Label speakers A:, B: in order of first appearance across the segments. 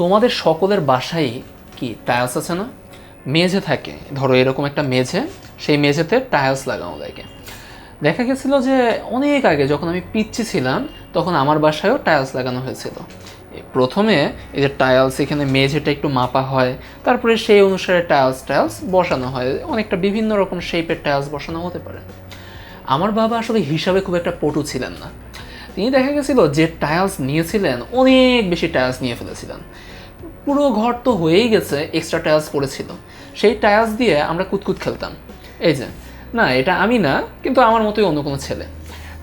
A: তোমাদের সকলের বাসায় কি টায়ালস আছে না? মেঝে থাকে। ধরো এরকম একটা মেঝে, সেই মেঝেতে টায়ালস লাগানো থাকে দেখা গেছিল যে অনেক আগে যখন আমি পিচ্ছি ছিলাম, তখন আমার বাসায়ও টায়ালস লাগানো হয়েছিল। প্রথমে এই যে টায়ালস এখানে মেঝেটা একটু মাপা হয়, তারপরে সেই অনুসারে টাইলস টাইলস বসানো হয়। অনেকটা বিভিন্ন রকম শেপের টায়ালস বসানো হতে পারে। আমার বাবা আসলে হিসাবে খুব একটা পটু ছিলেন না। তিনি দেখা গেছিল যে টায়ালস নিয়েছিলেন, অনেক বেশি টাইলস নিয়ে ফেলেছিলেন। পুরো ঘর তো হয়েই গেছে এক্সট্রা টাইলস পড়েছিল। সেই টাইলস দিয়ে আমরা কুতকুত খেলতাম। এই যে, না, এটা আমি না, কিন্তু আমার মতোই অন্য কোনো ছেলে।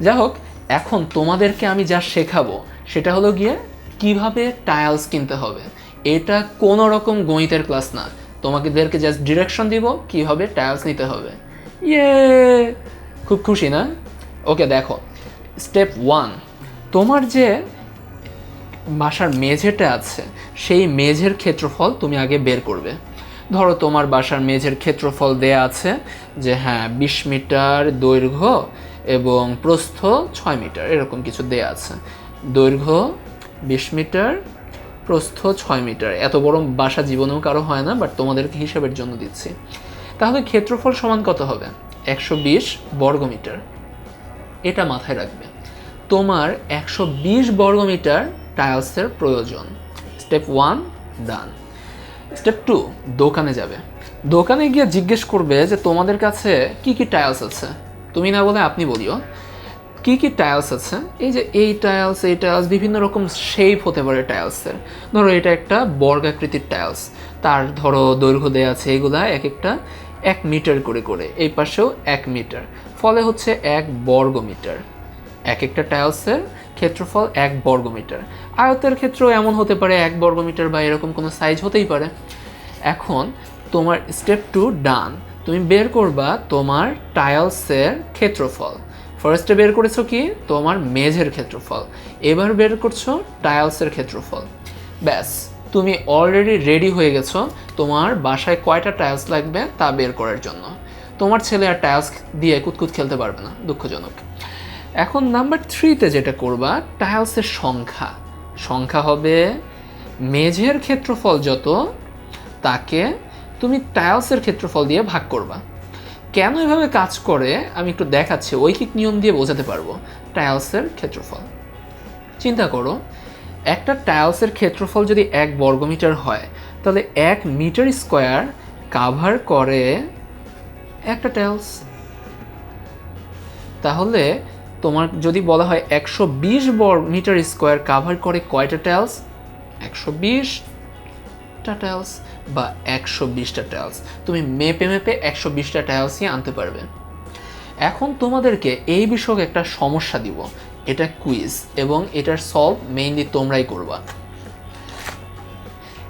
A: যাই হোক, এখন তোমাদেরকে আমি যা শেখাবো, সেটা হলো গিয়ে কীভাবে টাইলস কিনতে হবে। এটা কোনো রকম গণিতের ক্লাস না। তোমাদেরকে জাস্ট ডিরেকশন দিব কীভাবে টাইলস নিতে হবে। ইয়ে! খুব খুশি না? ওকে, দেখো স্টেপ ওয়ান, তোমার যে বাসার মেঝেটা আছে, সেই মেঝের ক্ষেত্রফল তুমি আগে বের করবে। ধরো তোমার বাসার মেঝের ক্ষেত্রফল দেয়া আছে যে হ্যাঁ বিশ মিটার দৈর্ঘ্য এবং প্রস্থ ছয় মিটার, এরকম কিছু দেয়া আছে। দৈর্ঘ্য বিশ মিটার, প্রস্থ ছয় মিটার। এত বড় বাসা জীবনেও কারও হয় না, বাট তোমাদেরকে হিসাবের জন্য দিচ্ছি। তাহলে ক্ষেত্রফল সমান কত হবে? একশো বিশ বর্গমিটার। এটা মাথায় রাখবে। তোমার একশো বিশ বর্গমিটার টাইলসের প্রয়োজন। Step one, done. Step two, দোকানে যাবে। দোকানে গিয়ে জিজ্ঞেস করবে যে তোমাদের কাছে কি কি টাইলস আছে? তুমি না বলে আপনি বলিও। কি কি টাইলস আছে? এই যে এই টাইলস এই টাইলস বিভিন্ন রকম শেপ হতে পারে টাইলসের। ধরো এটা একটা বর্গাকৃতির টাইলস। তার ধরো দৈর্ঘ্য দেওয়া আছে এগুলা এক একটা এক মিটার করে করে, এই পাশেও এক মিটার। ফলে হচ্ছে এক বর্গ মিটার এক একটা টাইলসের ক্ষেত্রফল এক বর্গমিটার। আয়তের ক্ষেত্রেও এমন হতে পারে, এক বর্গমিটার বা এরকম কোনো সাইজ হতেই পারে। এখন তোমার স্টেপ টু ডান তুমি বের করবা তোমার টাইলসের ক্ষেত্রফল। ফার্স্টে বের করেছ কি? তোমার মেঝের ক্ষেত্রফল। এবার বের করছ টাইলসের ক্ষেত্রফল। ব্যাস, তুমি অলরেডি রেডি হয়ে গেছো তোমার বাসায় কয়টা টাইলস লাগবে তা বের করার জন্য। তোমার ছেলে আর টাইলস দিয়ে কুতকুত খেলতে পারবে না, দুঃখজনক। এখন নাম্বার থ্রিতে যেটা করবা টাইলসের সংখ্যা। সংখ্যা হবে মেঝের ক্ষেত্রফল যত, তাকে তুমি টাইলসের ক্ষেত্রফল দিয়ে ভাগ করবা। কেন এভাবে কাজ করে? আমি একটু দেখাচ্ছি, ঐকিক নিয়ম দিয়ে বোঝাতে পারব টাইলসের ক্ষেত্রফল। চিন্তা করো, একটা টাইলসের ক্ষেত্রফল যদি এক বর্গমিটার হয়, তাহলে এক মিটার স্কোয়ার কাভার করে একটা টাইলস তাহলে তোমার যদি বলা হয় একশো বিশ বর্গ মিটার স্কোয়ার কাভার করে কয়টা টাইলস একশো বিশটা টাইলস বা একশো বিশটা টাইলস তুমি মেপে মেপে একশো বিশটা টাইলসই আনতে পারবে। এখন তোমাদেরকে এই বিষয়ে একটা সমস্যা দিব। এটা কুইজ এবং এটার সলভ মেইনলি তোমরাই করবা।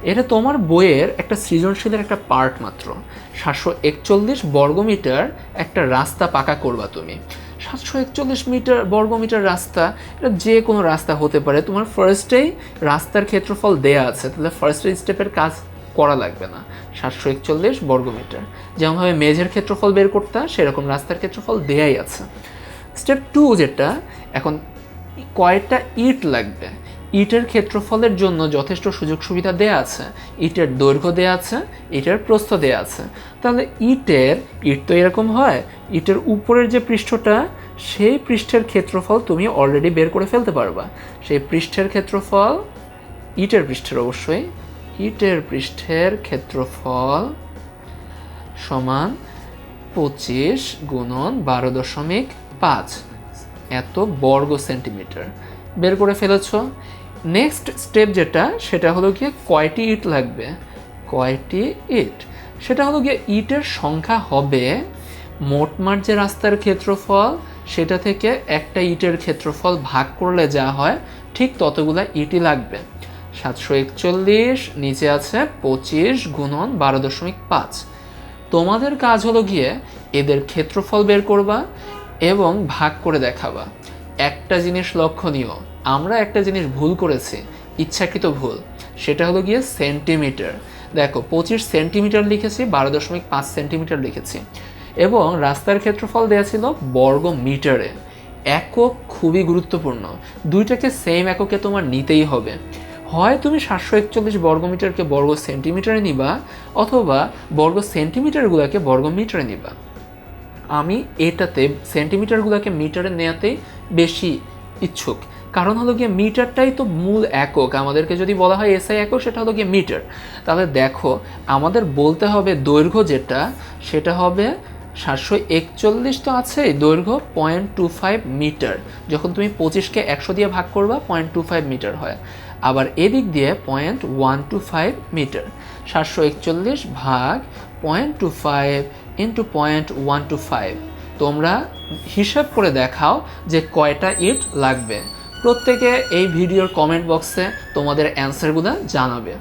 A: এটা তোমার বইয়ের একটা সৃজনশীলের একটা পার্ট মাত্র। সাতশো একচল্লিশ বর্গমিটার একটা রাস্তা পাকা করবা তুমি। সাতশো একচল্লিশ মিটার বর্গমিটার রাস্তা, এটা যে কোনো রাস্তা হতে পারে। তোমার ফার্স্টেই রাস্তার ক্ষেত্রফল দেয়া আছে, তাহলে ফার্স্ট স্টেপের কাজ করা লাগবে না, সাতশো একচল্লিশ বর্গমিটার। যেমনভাবে মেঝের ক্ষেত্রফল বের করতে সেরকম রাস্তার ক্ষেত্রফল দেয়াই আছে। স্টেপ টু যেটা, এখন কয়টা ইট লাগবে। ইটের ক্ষেত্রফলের জন্য যথেষ্ট সুযোগ সুবিধা দেয়া আছে। ইটের দৈর্ঘ্য দেয়া আছে, ইটের প্রস্থ দেয়া আছে। তাহলে ইটের, ইট তো এরকম হয়, ইটের উপরের যে পৃষ্ঠটা, সেই পৃষ্ঠের ক্ষেত্রফল তুমি অলরেডি বের করে ফেলতে পারবা। সেই পৃষ্ঠের ক্ষেত্রফল, ইটের পৃষ্ঠের অবশ্যই, ইটের পৃষ্ঠের ক্ষেত্রফল সমান পঁচিশ গুণন বারো দশমিক পাঁচ। এত বর্গ সেন্টিমিটার। বের করে ফেলেছ। নেক্সট স্টেপ যেটা, সেটা হলো গিয়ে কয়টি ইট লাগবে? কয়টি ইট? সেটা হলো গিয়ে ইটের সংখ্যা হবে মোটমাট যে রাস্তার ক্ষেত্রফল, সেটা থেকে একটা ইটের ক্ষেত্রফল ভাগ করলে যা হয়, ঠিক ততগুলা ইটই লাগবে। সাতশো একচল্লিশ, নিচে আছে পঁচিশ গুণন বারো দশমিক পাঁচ। তোমাদের কাজ হলো গিয়ে এদের ক্ষেত্রফল বের করবা। এবং ভাগ করে দেখাবা। একটা জিনিস লক্ষণীয়, আমরা একটা জিনিস ভুল করেছি, ইচ্ছাকৃত ভুল, সেটা হলো গিয়ে সেন্টিমিটার। দেখো, পঁচিশ সেন্টিমিটার লিখেছি, বারো দশমিক পাঁচ সেন্টিমিটার লিখেছি। এবং রাস্তার ক্ষেত্রফল দেওয়া ছিল বর্গ মিটারে একক খুবই গুরুত্বপূর্ণ, দুইটাকে সেম এককে তোমার নিতেই হবে। হয় তুমি সাতশো একচল্লিশ বর্গমিটারকে বর্গ সেন্টিমিটারে নিবা, অথবা বর্গ সেন্টিমিটারগুলোকে বর্গ মিটারে নিবা। আমি এটাতে সেন্টিমিটারগুলোকে মিটারে নেওয়াতেই বেশি ইচ্ছুক। কারণ হলো গিয়ে মিটারটাই তো মূল একক। আমাদেরকে যদি বলা হয় এসআই একক, সেটা হলো গিয়ে মিটার। তাহলে দেখো, আমাদের বলতে হবে দৈর্ঘ্য যেটা, সেটা হবে সাতশো একচল্লিশ তো আছে দৈর্ঘ্য পয়েন্ট টু ফাইভ মিটার। যখন তুমি পঁচিশকে একশো দিয়ে ভাগ করবা, পয়েন্ট টু ফাইভ মিটার হয়। আবার এদিক দিয়ে point one two five meter. সাতশো একচল্লিশ ভাগ point two five into point one two five তোমরা হিসাব করে দেখাও যে কয়টা ইট লাগবে। প্রত্যেকে এই ভিডিওর কমেন্ট বক্সে তোমাদের অ্যান্সারগুলো জানাবে।